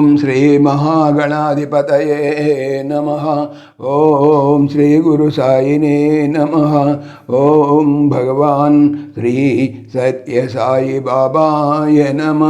ఓం శ్రీ మహాగణాధిపతయే నమ. ఓం శ్రీ గురు సాయినే నమ. ఓం భగవాన్ శ్రీ సత్య సాయి బాబాయ నమ.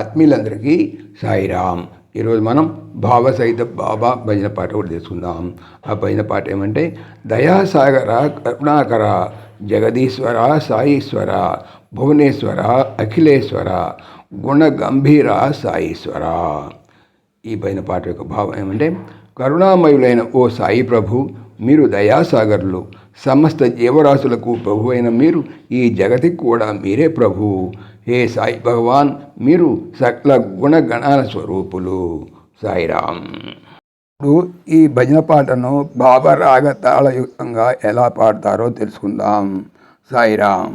ఆత్మీయులందరికీ సాయిరామ్ ఈరోజు మనం భావసహిత బాబా భజన పాట కూడా తీసుకుందాం. ఆ భజన పాట ఏమంటే దయాసాగర కరుణాకర జగదీశ్వర సాయీశ్వర భువనేశ్వర అఖిలేశ్వర గుణగంభీర సాయీశ్వర. ఈ పైన పాట యొక్క భావం ఏమంటే కరుణామయులైన ఓ సాయి ప్రభు మీరు దయాసాగర్లు సమస్త జీవరాశులకు ప్రభు అయిన మీరు ఈ జగతికి కూడా మీరే ప్రభు. హే సాయి భగవాన్ మీరు సకల గుణగణాల స్వరూపులు. సాయిరామ్. ఇప్పుడు ఈ భజన పాటను భావరాగతాళయుక్తంగా ఎలా పాడతారో తెలుసుకుందాం. సాయిరామ్